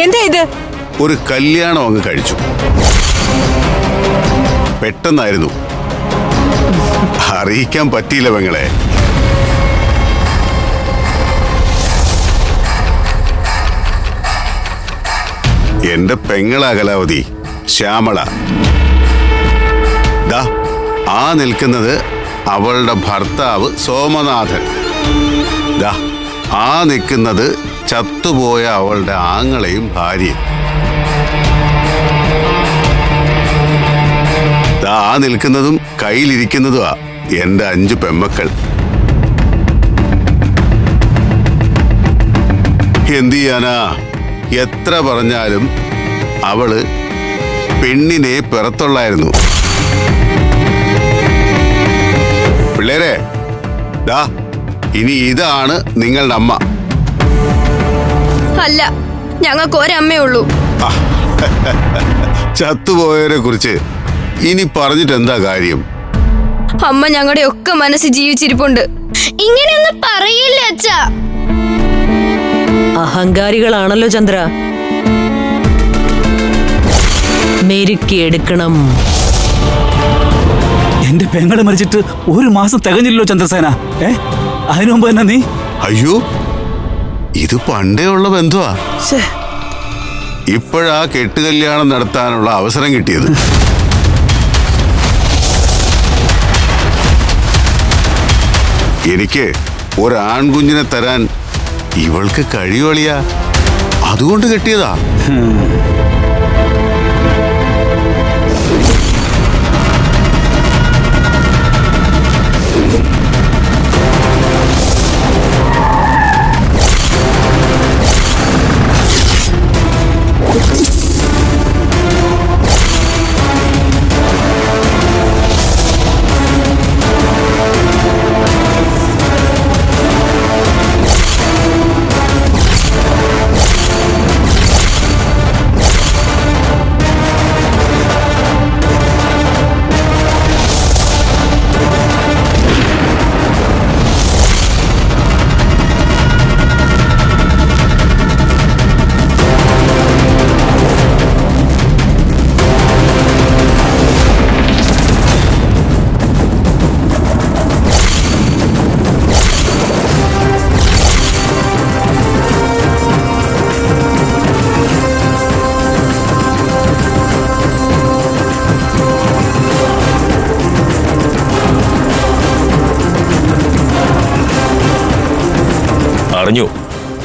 എന്താ ഇത്? ഒരു കല്യാണം അങ്ങ് കഴിച്ചു. പെട്ടെന്നായിരുന്നു. അറിയിക്കാൻ പറ്റിയില്ല പെങ്ങളെ. എന്റെ പെങ്ങളാ കലാവതി ശ്യാമള. ദാ ആ നിൽക്കുന്നത് അവളുടെ ഭർത്താവ് സോമനാഥൻ. ദാ ആ നിൽക്കുന്നത് ചത്തുപോയ അവളുടെ ആങ്ങളെയും ഭാര്യയും. ആ നിൽക്കുന്നതും കയ്യിലിരിക്കുന്നതുമാ എന്റെ അഞ്ചു പെമ്മക്കൾ. എന്ത് ചെയ്യാനാ? എത്ര പറഞ്ഞാലും അവൾ പെണ്ണിനെ പിറത്തുള്ളായിരുന്നു. പിള്ളേരെ ദാ ഇനി ഇതാണ് നിങ്ങളുടെ അമ്മ. അല്ല ഞങ്ങൾക്ക് ഒരമ്മേ ഉള്ളൂ ചത്തുപോയവരെ കുറിച്ച് ഇനി പറഞ്ഞിട്ട് എന്താ കാര്യം? അമ്മ ഞങ്ങളുടെ ഒക്കെ മനസ്സ് ജീവിച്ചിരിപ്പുണ്ട്. ഇങ്ങനെയൊന്നും പറയില്ല അച്ഛാ? അഹങ്കാരികളാണല്ലോ ചന്ദ്ര. മെരുക്കിയെടുക്കണം. എന്റെ പെങ്ങളെ മരിച്ചിട്ട് ഒരു മാസം തികഞ്ഞില്ലല്ലോ ചന്ദ്രസേന. ഏ? അതിനു മുമ്പ് തന്നെ നീ? അയ്യോ ഇത് പണ്ടേ ഉള്ള ബന്ധുവാ. ഇപ്പോഴാ കെട്ടുകല്യാണം നടത്താനുള്ള അവസരം കിട്ടിയത്. എനിക്ക് ഒരാൺകുഞ്ഞിനെ തരാൻ ഇവൾക്ക് കഴിയുവളിയാ? അതുകൊണ്ട് കെട്ടിയതാ.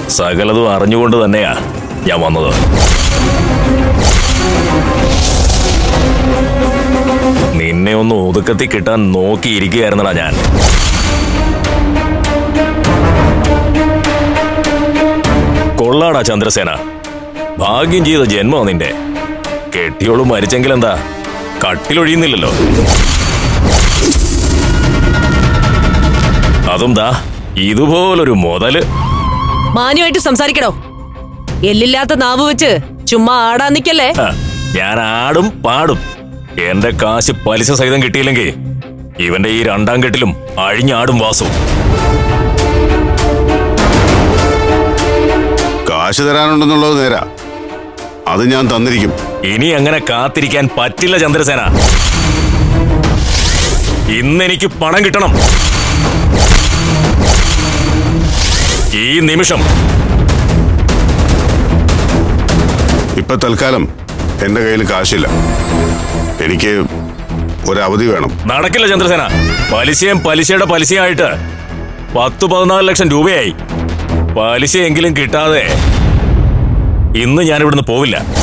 സകലതും അറിഞ്ഞുകൊണ്ട് തന്നെയാ ഞാൻ വന്നത്. നിന്നെ ഒന്ന് ഒതുക്കത്തി കിട്ടാൻ നോക്കിയിരിക്കുകയായിരുന്നടാ ഞാൻ. കൊള്ളാടാ ചന്ദ്രസേന. ഭാഗ്യം ചെയ്ത ജന്മമാണ് നിന്റെ. കെട്ടിയോളും മരിച്ചെങ്കിൽ എന്താ? കട്ടിലൊഴിയുന്നില്ലല്ലോ. അതും ദാ ഇതുപോലൊരു മുതൽ. മാന്യമായിട്ട് സംസാരിക്കണോ? എല്ലില്ലാത്ത നാവ് വെച്ച് ചുമ്മാ ആടാൻ നിക്കല്ലേ? ഞാൻ ആടും പാടും. എന്റെ കാശ് പലിശ സഹിതം കിട്ടിയില്ലെങ്കിൽ ഇവന്റെ ഈ രണ്ടാം കെട്ടിലും അഴിഞ്ഞാടും വാസു. കാശ് തരാനുണ്ടെന്നുള്ളത് നേരാ. അത് ഞാൻ തന്നിരിക്കും. ഇനി അങ്ങനെ കാത്തിരിക്കാൻ പറ്റില്ല ചന്ദ്രസേന. ഇന്നെനിക്ക് പണം കിട്ടണം. ഈ നിമിഷം. ഇപ്പൊ തൽക്കാലം എന്റെ കയ്യിൽ കാശില്ല. എനിക്ക് ഒരവധി വേണം. നടക്കില്ല ചന്ദ്രസേന. പലിശയും പലിശയുടെ പലിശയായിട്ട് പത്ത് പതിനാല് ലക്ഷം രൂപയായി. പലിശയെങ്കിലും കിട്ടാതെ ഇന്ന് ഞാൻ ഇവിടുന്ന് പോവില്ല.